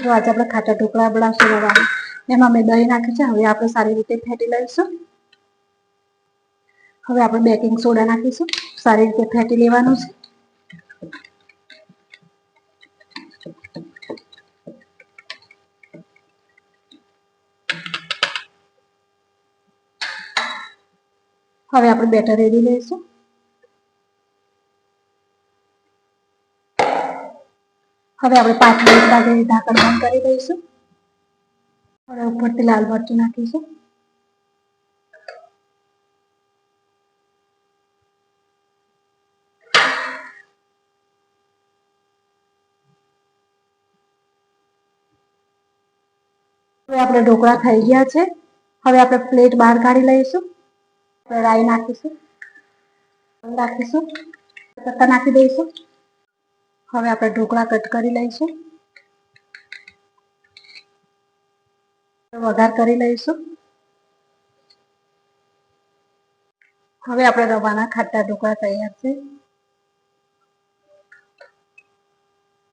તો આજે આપણે ખાટા ઢોકળા બનાવશું રવાના. એમાં મેં દહીં નાખી છે. હવે આપણે સારી રીતે ફેટી લઈશું. હવે આપણે બેકિંગ સોડા નાખીશું. સારી રીતે ફેટી લેવાનું છે. હવે આપણે બેટર રેડી લઈશું. હવે આપણે પાંચ મિનિટ માટે ઢાંકણ બંધ કરી દઈશું હવે ઉપરથી લાલ મરચું નાખીશું હવે આપણે ઢોકળા થઈ ગયા છે હવે આપણે પ્લેટ બહાર કાઢી લઈશું આપણે રાઈ નાખીશું નાખીશું પત્તા નાખી દઈશું હવે આપણે ઢોકળા કટ કરી લઈશું. વઘાર કરી લઈશું. હવે આપણે રવાના ખાટા ઢોકળા તૈયાર છે.